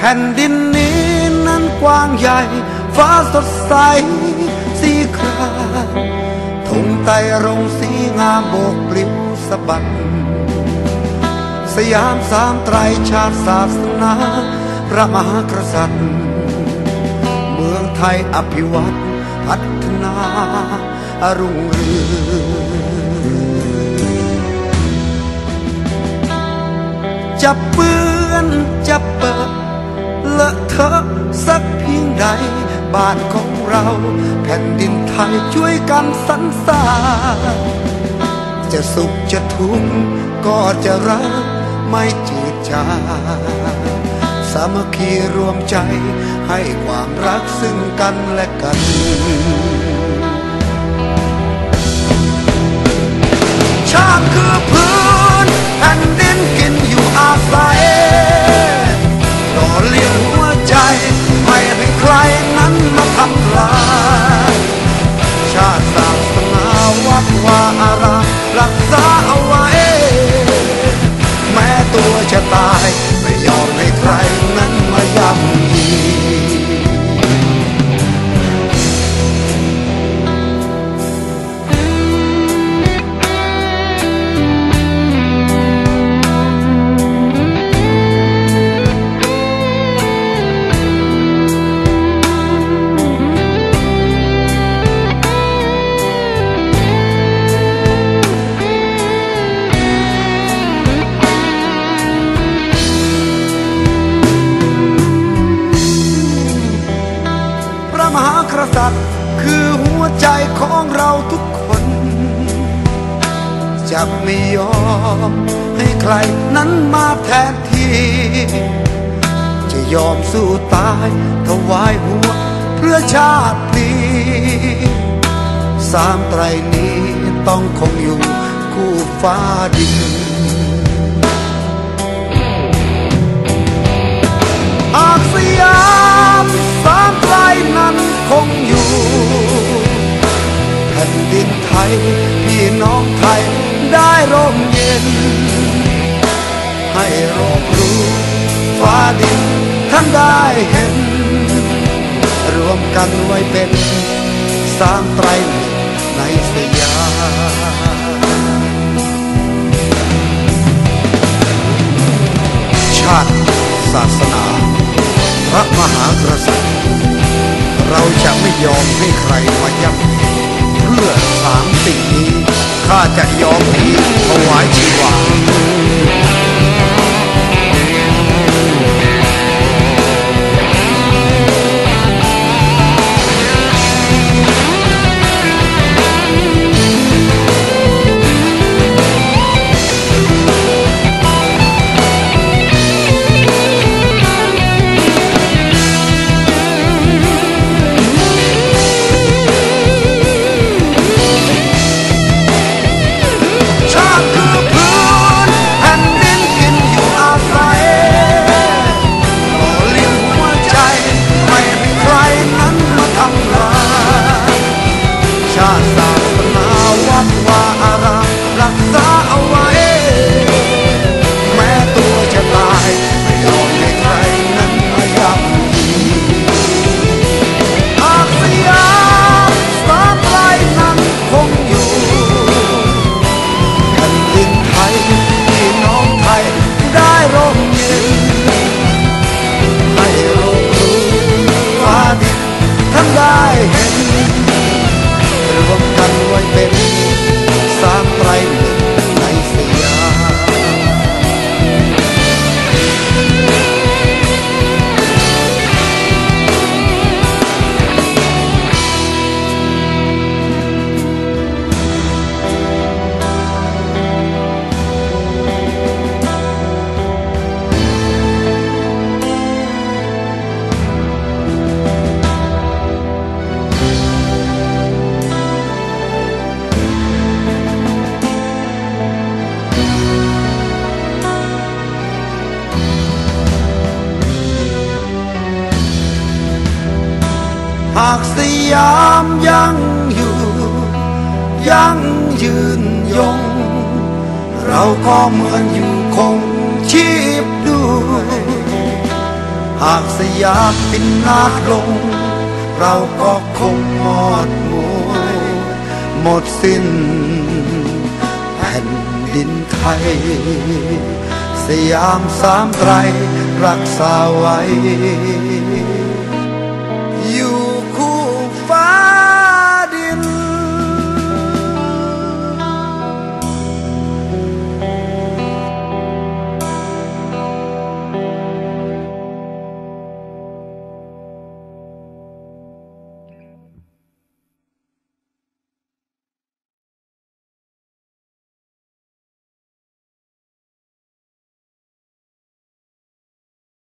แผ่นดินนี้นั้นกว้างใหญ่ ฟ้าสดใสสีครามธงไตรรงสีงามโบกปลิวสะบัดสยามสามไตรชาติศาสนา พระมหากษัตริย์ เมืองไทยอภิวัตพัฒนารุ่งเรืองจะเปื้อนจะเปิด ใด บ้านของเราแผ่นดินไทยช่วยกันสรรสร้างจะสุขจะทุกข์ก็จะรักไม่จืดจางสามัคคีรวมใจให้ความรักซึ่งกันและกัน ตั หากษัตว์คือหัวใจของเราทุกคนจะไม่ยอมให้ใครนั้นมาแทนที่ จะยอมสู้ตายถวายหัวเพื่อชาตินี้สามไตรนี้ต้องคงอยู่คู่ฟ้าดินหาสยามส นั้นคงอยู่แผ่นดินไทย พี่น้องไทยได้ร่มเย็น ให้โรครู้ฟ้าดินท่านได้เห็น รวมกันไว้เป็นสามไตรหนึ่งในสยามชาติ ศาสนา พระมหากษัตริย์ เราจะไม่ยอมให้ใครมาย่ำเพื่อสามสิ่งนี้ ข้าจะยอมพีถวายชีวา หากสยามยังอยู่ ยังยืนยง เราก็เหมือนอยู่คงชีพด้วย หากสยามปินนาดลง เราก็คงหมดหมูหมดสิ้นแผ่นดินไทย สยามสามไตรรักษาไว้